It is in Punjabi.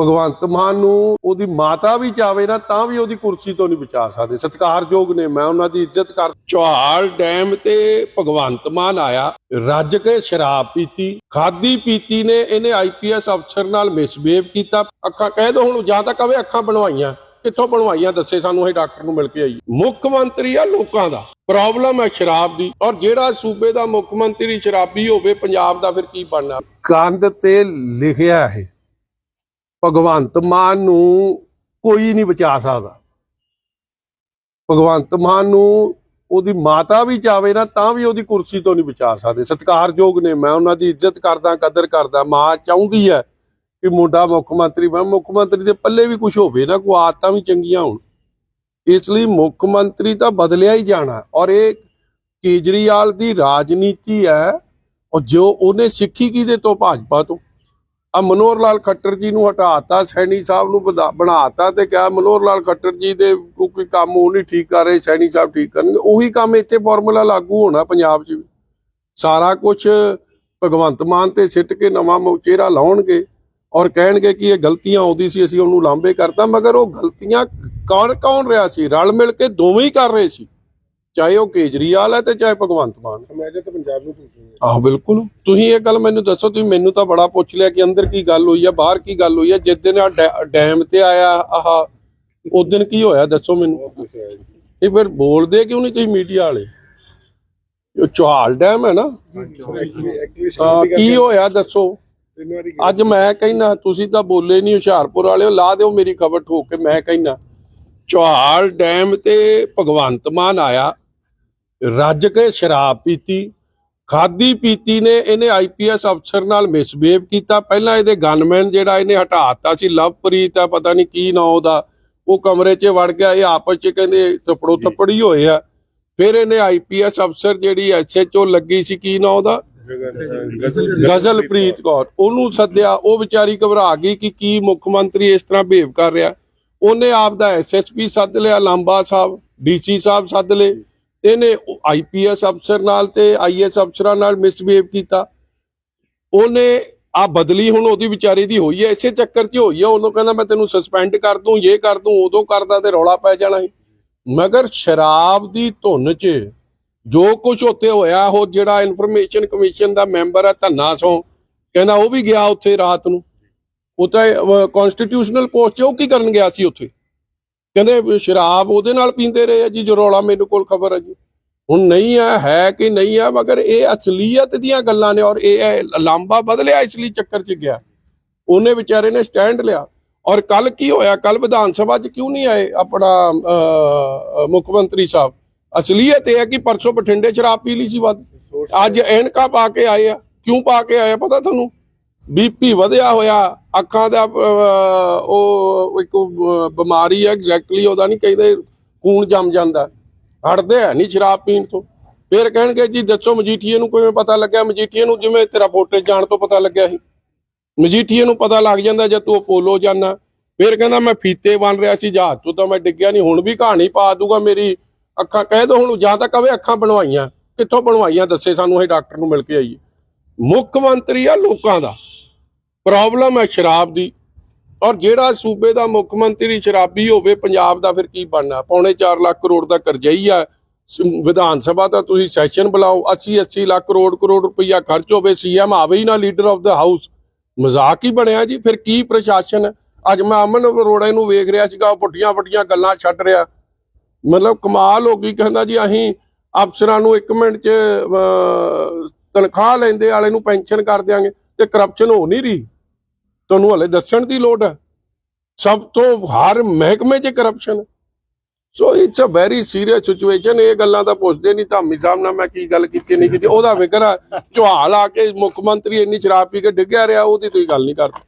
ਭਗਵੰਤ ਮਾਨ ਨੂੰ ਉਹਦੀ ਮਾਤਾ ਵੀ ਚਾਵੇ ਨਾ, ਤਾਂ ਵੀ ਉਹਦੀ ਕੁਰਸੀ ਤੋਂ ਨਹੀਂ ਬਚਾ ਸਕਦੇ। ਸਤਿਕਾਰਯੋਗ ਨੇ, ਮੈਂ ਉਹਨਾਂ ਦੀ ਇੱਜ਼ਤ ਕਰ ਚੌਹਾਲ ਡੈਮ ਤੇ ਭਗਵੰਤ ਮਾਨ ਆਇਆ, ਰੱਜ ਕੇ ਸ਼ਰਾਬ ਪੀਤੀ, ਖਾਦੀ ਪੀਤੀ ਨੇ, ਇਹਨੇ ਆਈਪੀਐਸ ਅਫਸਰ ਨਾਲ ਮਿਸਬੀਹੇਵ ਕੀਤਾ। ਅੱਖਾਂ, ਕਹਿ ਦੋ ਹੁਣ, ਜਾਂ ਤਾਂ ਕਵੇ ਅੱਖਾਂ ਬਣਵਾਈਆਂ। ਕਿੱਥੋਂ ਬਣਵਾਈਆਂ, ਦੱਸੇ ਸਾਨੂੰ ਇਹ ਡਾਕਟਰ ਨੂੰ ਮਿਲ ਕੇ ਆਈ। ਮੁੱਖ ਮੰਤਰੀ ਆ ਲੋਕਾਂ ਦਾ। ਪ੍ਰੋਬਲਮ ਹੈ ਸ਼ਰਾਬ ਦੀ। ਔਰ ਜਿਹੜਾ ਸੂਬੇ ਦਾ ਮੁੱਖ ਮੰਤਰੀ ਸ਼ਰਾਬੀ ਹੋਵੇ, ਪੰਜਾਬ ਦਾ ਫਿਰ ਕੀ ਬਣਨਾ? ਕੰਧ ਤੇ ਲਿਖਿਆ ਹੈ ਭਗਵੰਤ ਮਾਨ ਨੂੰ ਕੋਈ ਨਹੀਂ ਬਚਾ ਸਕਦਾ। ਭਗਵੰਤ ਮਾਨ ਨੂੰ ਉਹਦੀ ਮਾਤਾ ਵੀ ਚਾਵੇ ਨਾ, ਤਾਂ ਵੀ ਉਹਦੀ ਕੁਰਸੀ ਤੋਂ ਨਹੀਂ ਬਚਾ ਸਕਦੇ। ਸਤਿਕਾਰਯੋਗ ਨੇ, ਮੈਂ ਉਹਨਾਂ ਦੀ ਇੱਜ਼ਤ ਕਰਦਾ, ਕਦਰ ਕਰਦਾ, ਮਾਂ ਚਾਹੁੰਦੀ ਹੈ ਕਿ ਮੁੰਡਾ ਮੁੱਖ ਮੰਤਰੀ ਬਣ। ਮੁੱਖ ਮੰਤਰੀ ਦੇ ਪੱਲੇ ਵੀ ਕੁਝ ਹੋਵੇ ਨਾ, ਕੋਈ ਆਦਤਾਂ ਵੀ ਚੰਗੀਆਂ ਹੋਣ। ਇਸ ਲਈ ਮੁੱਖ ਮੰਤਰੀ ਤਾਂ ਬਦਲਿਆ ਹੀ ਜਾਣਾ। ਔਰ ਇਹ ਕੇਜਰੀਵਾਲ ਦੀ ਰਾਜਨੀਤੀ ਹੈ, ਔਰ ਜੋ ਉਹਨੇ ਸਿੱਖੀ ਕਿਹਦੇ ਤੋਂ? ਭਾਜਪਾ ਤੋਂ। ਆ ਮਨੋਹਰ ਲਾਲ ਖੱਟਰ ਜੀ ਨੂੰ ਹਟਾਤਾ, ਸੈਣੀ ਸਾਹਿਬ ਨੂੰ ਵਧਾ- ਬਣਾਤਾ ਤੇ ਕਿਹਾ ਮਨੋਹਰ ਲਾਲ ਖੱਟਰ ਜੀ ਦੇ ਕੋਈ ਕੰਮ ਉਹ ਨਹੀਂ ਠੀਕ ਕਰ ਰਹੇ, ਸੈਣੀ ਸਾਹਿਬ ਠੀਕ ਕਰਨਗੇ। ਉਹੀ ਕੰਮ ਇੱਥੇ ਫਾਰਮੂਲਾ ਲਾਗੂ ਹੋਣਾ ਪੰਜਾਬ 'ਚ ਵੀ। ਸਾਰਾ ਕੁਝ ਭਗਵੰਤ ਮਾਨ ਤੇ ਸਿੱਟ ਕੇ ਨਵਾਂ ਮੋ- ਚਿਹਰਾ ਲਾਉਣਗੇ ਔਰ ਕਹਿਣਗੇ ਕਿ ਇਹ ਗਲਤੀਆਂ ਆਉਂਦੀ ਸੀ, ਅਸੀਂ ਉਹਨੂੰ ਲਾਂਬੇ ਕਰਤਾ, ਮਗਰ ਉਹ ਗਲਤੀਆਂ ਕੌਣ ਕੌਣ ਰਿਹਾ ਸੀ? ਰਲ ਮਿਲ ਕੇ ਦੋਵੇਂ ਹੀ ਕਰ ਰਹੇ ਸੀ। ਚਾਹੇ ਉਹ ਕੇਜਰੀਵਾਲ ਹੈ ਤੇ ਚਾਹੇ ਭਗਵੰਤ ਮਾਨ ਹੈ। ਮੈਂ ਤਾਂ ਪੰਜਾਬ ਨੂੰ ਪੁੱਛੂੰਗਾ ਆਹ ਬਿਲਕੁਲ। ਤੁਸੀਂ ਇਹ ਗੱਲ ਮੈਨੂੰ ਦੱਸੋ ਤੁਸੀਂ ਮੈਨੂੰ ਤਾਂ ਬੜਾ ਪੁੱਛ ਲਿਆ ਕਿ ਅੰਦਰ ਕੀ ਗੱਲ ਹੋਈ ਆ ਬਾਹਰ ਕੀ ਗੱਲ ਹੋਈ ਆ। ਜਿਸ ਦਿਨ ਆ ਡੈਮ ਤੇ ਆਇਆ ਆਹ ਉਸ ਦਿਨ ਕੀ ਹੋਇਆ ਦੱਸੋ ਮੈਨੂੰ। ਜੀ। ਇਹ ਫਿਰ ਬੋਲਦੇ ਕਿਉਂ ਨਹੀਂ ਤੁਸੀਂ ਮੀਡੀਆ ਵਾਲੇ? ਇਹ ਚੌਹਾਲ ਡੈਮ ਹੈ ਨਾ? ਕੀ ਹੋਇਆ ਦੱਸੋ। ਅੱਜ ਮੈਂ ਕਹਿਣਾ ਤੁਸੀਂ ਤਾਂ ਬੋਲੇ ਨਹੀਂ ਹੁਸ਼ਿਆਰਪੁਰ ਵਾਲਿਓ ਲਾ ਦਿਓ ਮੇਰੀ ਖਬਰ ਠੋਕ ਕੇ ਮੈਂ ਕਹਿਣਾ ਚੌਹਾਲ ਡੈਮ ਤੇ ਭਗਵੰਤ ਮਾਨ ਆਇਆ। ਰੱਜ ਕੇ ਸ਼ਰਾਬ ਪੀਤੀ ਖਾਦੀ ਪੀਤੀ ਨੇ ਇਹਨੇ ਆਈਪੀਐਸ ਅਫਸਰ ਨਾਲ ਮਿਸਬੀਹੇਵ ਕੀਤਾ। ਪਹਿਲਾਂ ਇਹਦੇ ਗਨਮੈਨ ਜਿਹੜਾ ਇਹਨੇ ਹਟਾਤਾ ਸੀ ਲਵਪ੍ਰੀਤ ਆ ਪਤਾ ਨਹੀਂ ਕੀ ਨਾਂ ਉਹਦਾ। ਉਹ ਕਮਰੇ 'ਚ ਵੜ ਗਿਆ ਇਹ ਆਪਸ 'ਚ ਕਹਿੰਦੇ ਤਪੜੋ ਤਪੜੀ ਹੋਏ ਆ। ਫਿਰ ਇਹਨੇ ਆਈਪੀਐਸ ਅਫਸਰ ਜਿਹੜੀ ਐਸਐਚਓ ਲੱਗੀ ਸੀ ਕੀ ਨਾਂ ਉਹਦਾ? ਗਜ਼ਲ ਗਜ਼ਲਪ੍ਰੀਤ ਕੌਰ। ਉਹਨੂੰ ਸੱਦਿਆ ਉਹ ਵਿਚਾਰੀ ਘਬਰਾ ਗਈ ਕਿ ਕੀ ਮੁੱਖ ਮੰਤਰੀ ਇਸ ਤਰ੍ਹਾਂ ਬਿਹੇਵ ਕਰ ਰਿਹਾ। ਉਹਨੇ ਆਪ ਦਾ ਐਸਐਸਪੀ ਸੱਦ ਲਿਆ ਲਾਂਬਾ ਸਾਹਿਬ ਡੀਸੀ ਸਾਹਿਬ ਸੱਦ ਲਏ। ਇਹਨੇ ਆਈਪੀਐਸ ਅਫਸਰ ਨਾਲ ਤੇ ਆਈਐਸ ਅਫਸਰਾਂ ਨਾਲ ਮਿਸਬੀਹੇਵ ਕੀਤਾ। ਉਹਨੇ ਆ ਬਦਲੀ ਹੁਣ ਉਹਦੀ ਵਿਚਾਰੇ ਦੀ ਹੋਈ ਹੈ, ਇਸੇ ਚੱਕਰ 'ਚ ਹੋਈ ਹੈ। ਉਹਨੂੰ ਕਹਿੰਦਾ, ਮੈਂ ਤੈਨੂੰ ਸਸਪੈਂਡ ਕਰ ਦੂੰ ਇਹ ਕਰ ਦੂੰ, ਉਦੋਂ ਕਰਦਾ ਤੇ ਰੌਲਾ ਪੈ ਜਾਣਾ ਸੀ। ਮਗਰ ਸ਼ਰਾਬ ਦੀ ਧੁੰਨ 'ਚ ਜੋ ਕੁਝ ਉੱਥੇ ਹੋਇਆ, ਉਹ ਜਿਹੜਾ ਇਨਫੋਰਮੇਸ਼ਨ ਕਮਿਸ਼ਨ ਦਾ ਮੈਂਬਰ ਹੈ ਧੰਨਾ ਸੋਂ, ਕਹਿੰਦਾ ਉਹ ਵੀ ਗਿਆ ਉੱਥੇ ਰਾਤ ਨੂੰ। ਉਹ ਤਾਂ ਕਨਸਟੀਟਿਊਸ਼ਨਲ ਪੋਸਟ 'ਚ ਉਹ ਕੀ ਕਰਨ ਗਿਆ ਸੀ ਉੱਥੇ? ਕਹਿੰਦੇ ਵੀ ਸ਼ਰਾਬ ਉਹਦੇ ਨਾਲ ਪੀਂਦੇ ਰਹੇ ਆ ਜੀ ਜੋ ਰੌਲਾ ਮੈਨੂੰ ਕੋਲ ਖਬਰ ਹੈ ਜੀ। ਹੁਣ ਨਹੀਂ ਹੈ ਹੈ ਕਿ ਨਹੀਂ ਹੈ ਮਗਰ ਇਹ ਅਸਲੀਅਤ ਦੀਆਂ ਗੱਲਾਂ ਨੇ ਔਰ ਇਹ ਲਾਂਬਾ ਬਦਲਿਆ ਇਸ ਲਈ ਚੱਕਰ 'ਚ ਗਿਆ। ਉਹਨੇ ਵਿਚਾਰੇ ਨੇ ਸਟੈਂਡ ਲਿਆ। ਔਰ ਕੱਲ ਕੀ ਹੋਇਆ? ਕੱਲ ਵਿਧਾਨ ਸਭਾ 'ਚ ਕਿਉਂ ਨਹੀਂ ਆਏ ਆਪਣਾ ਮੁੱਖ ਮੰਤਰੀ ਸਾਹਿਬ? ਅਸਲੀਅਤ ਇਹ ਹੈ ਕਿ ਪਰਸੋਂ ਬਠਿੰਡੇ ਸ਼ਰਾਬ ਪੀ ਲਈ ਸੀ ਵੱਧ। ਅੱਜ ਐਨਕਾ ਪਾ ਕੇ ਆਏ ਆ। ਕਿਉਂ ਪਾ ਕੇ ਆਏ ਆ? ਪਤਾ ਤੁਹਾਨੂੰ? ਬੀਪੀ ਵਧਿਆ ਹੋਇਆ, ਅੱਖਾਂ ਦਾ ਉਹ ਇੱਕ ਬਿਮਾਰੀ ਹੈ ਐਗਜ਼ੈਕਟਲੀ ਉਹਦਾ ਨਹੀਂ ਕਹਿੰਦੇ ਖੂਨ ਜੰਮ ਜਾਂਦਾ। ਹਟਦੇ ਹੈ ਨਹੀਂ ਸ਼ਰਾਬ ਪੀਣ ਤੋਂ। ਫਿਰ ਕਹਿਣਗੇ ਜੀ, ਦੱਸੋ ਮਜੀਠੀਏ ਨੂੰ ਕਿਵੇਂ ਪਤਾ ਲੱਗਿਆ? ਮਜੀਠੀਏ ਨੂੰ ਜਿਵੇਂ ਤੇਰਾ ਵੋਟੇ ਜਾਣ ਤੋਂ ਪਤਾ ਲੱਗਿਆ ਸੀ। ਮਜੀਠੀਏ ਨੂੰ ਪਤਾ ਲੱਗ ਜਾਂਦਾ ਜਦ ਤੂੰ ਅਪੋਲੋ ਜਾਣਾ ਫਿਰ ਕਹਿੰਦਾ, ਮੈਂ ਫੀਤੇ ਬਣ ਰਿਹਾ ਸੀ, ਜਹਾਜ਼ ਤੋਂ ਤਾਂ ਮੈਂ ਡਿੱਗਿਆ ਨਹੀਂ, ਹੁਣ ਵੀ ਕਹਾਣੀ ਪਾ ਦੂਗਾ ਮੇਰੀ ਅੱਖਾਂ। ਕਹਿ ਦੋ ਹੁਣ, ਜਾਂ ਤਾਂ ਕਵੇ ਅੱਖਾਂ ਬਣਵਾਈਆਂ। ਕਿੱਥੋਂ ਬਣਵਾਈਆਂ? ਦੱਸੇ ਸਾਨੂੰ ਇਹ ਡਾਕਟਰ ਨੂੰ ਮਿਲ ਕੇ ਆਈਏ। ਮੁੱਖ ਮੰਤਰੀ ਆ ਲੋਕਾਂ ਦਾ। ਪ੍ਰੋਬਲਮ ਹੈ ਸ਼ਰਾਬ ਦੀ। ਔਰ ਜਿਹੜਾ ਸੂਬੇ ਦਾ ਮੁੱਖ ਮੰਤਰੀ ਸ਼ਰਾਬੀ ਹੋਵੇ, ਪੰਜਾਬ ਦਾ ਫਿਰ ਕੀ ਬਣਨਾ? ਪੌਣੇ 4 ਲੱਖ ਕਰੋੜ ਦਾ ਕਰਜ਼ਈ ਆ। ਵਿਧਾਨ ਸਭਾ ਦਾ ਤੁਸੀਂ ਸੈਸ਼ਨ ਬੁਲਾਓ 80 80 ਲੱਖ ਕਰੋੜ ਕਰੋੜ ਰੁਪਈਆ ਖਰਚ ਹੋਵੇ, ਸੀਐਮ ਆਵੇ ਹੀ ਨਾ ਲੀਡਰ ਆਫ ਦਾ ਹਾਊਸ ਮਜ਼ਾਕ ਹੀ ਬਣਿਆ ਜੀ, ਫਿਰ ਕੀ ਪ੍ਰਸ਼ਾਸਨ? ਅੱਜ ਮੈਂ ਅਮਨ ਅਰੋੜਾ ਨੂੰ ਵੇਖ ਰਿਹਾ ਸੀਗਾ, ਉਹ ਪੁੱਠੀਆਂ ਪੁੱਠੀਆਂ ਗੱਲਾਂ ਛੱਡ ਰਿਹਾ। ਮਤਲਬ ਕਮਾਲ ਹੋ ਗਈ, ਕਹਿੰਦਾ ਜੀ, ਅਸੀਂ ਅਫਸਰਾਂ ਨੂੰ 1 ਮਿੰਟ 'ਚ ਤਨਖਾਹ ਲੈਂਦੇ, ਵਾਲੇ ਨੂੰ ਪੈਨਸ਼ਨ ਕਰ ਦਿਆਂਗੇ, ਤੇ ਕਰਪਸ਼ਨ ਹੋ ਨਹੀਂ ਰਹੀ। ਤੁਹਾਨੂੰ ਹਲੇ ਦੱਸਣ ਦੀ ਲੋੜ ਹੈ। ਸਭ ਤੋਂ ਹਰ ਮਹਿਕਮੇ 'ਚ corruption so it's a very serious situation ਇਹ ਗੱਲਾਂ ਤਾਂ ਪੁੱਛਦੇ ਨਹੀਂ। ਧਾਮੀ ਸਾਹਿਬ ਨਾਲ ਮੈਂ ਕੀ ਗੱਲ ਕੀਤੀ, ਨਹੀਂ ਕੀਤੀ। ਉਹਦਾ ਫਿਕਰ ਆ। ਝਵਾਲ ਆ ਕੇ ਮੁੱਖ ਮੰਤਰੀ ਇੰਨੀ ਸ਼ਰਾਬ ਪੀ ਕੇ ਡਿੱਗਿਆ ਰਿਹਾ, ਉਹਦੀ ਤੁਸੀਂ ਗੱਲ ਨਹੀਂ ਕਰਦੇ